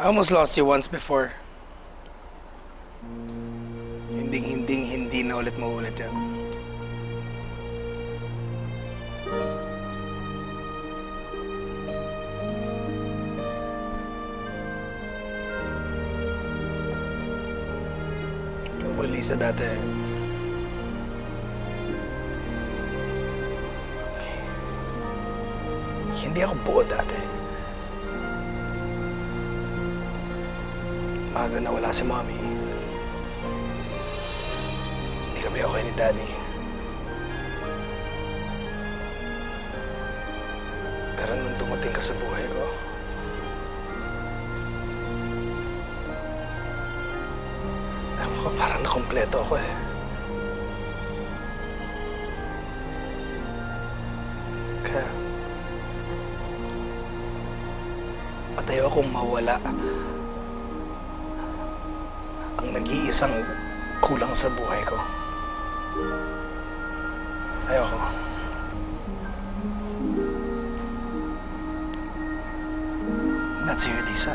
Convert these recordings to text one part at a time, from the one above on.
I almost lost you once before. Hindi, hindi, hindi na ulit maulit yan. Muli sa dati. Hindi ako buo dati. Maaga na wala si Mommy. Hindi kami okay ni Daddy. Pero nung dumating ka sa buhay ko, ewan ko, parang nakompleto ako eh. Kaya, patayo akong mawala ang nag-iisang kulang sa buhay ko. Ayoko. That's you, Lisa.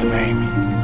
Good night,